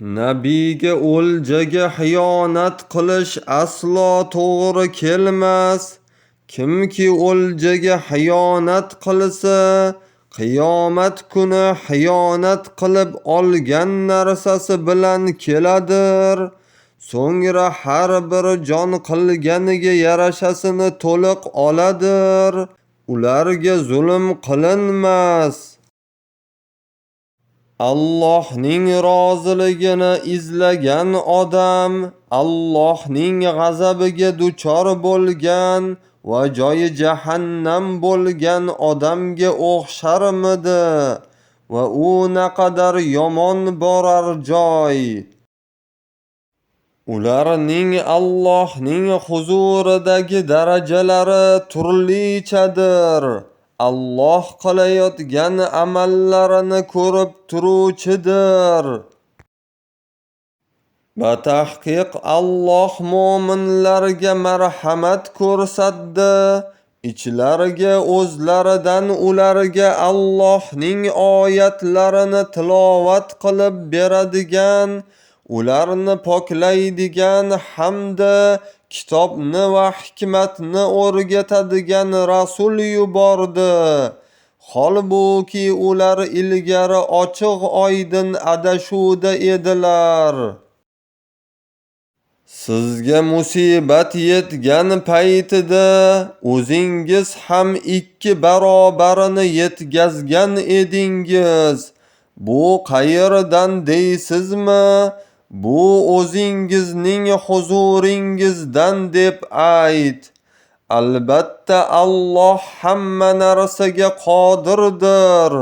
Nabiyga o'ljaga xiyonat qilish aslo to'g'ri kelmas. Kimki o'ljaga xiyonat qilsa, qiyomat kuni xiyonat qilib olgan narsasi bilan keladir. So'ngra har bir jon qilganiga yarashasini to'liq oladir. Ularga zulm qilinmas. Allohning roziligini izlagan odam Allohning g'azabiga duchor bo'lgan va joyi jahannam bo'lgan odamga o'xsharmidi? Va u naqadar yomon borar joy! Ularning Allohning huzuridagi darajalari turlichadir. Alloh qilayotgan amallarini ko'rib turuvchidir. Batahqiq Alloh mu'minlarga marhamat ko'rsatdi. Ichlariga o'zlaridan ularga Allohning oyatlarini tilovat qilib beradigan, ularni poklaydigan hamda kitobni va hikmatni o'rgatadigan rasul yubordi. Holbuki ular ilgari ochiq-oydin adashuvda edilar. Sizga musibat yetgan paytida o'zingiz ham ikki barobarini yetkazgan edingiz. Bu qayerdan deysizmi? Bu o'zingizning huzuringizdan deb ayt. Albatta Alloh hamma narsaga qodirdir.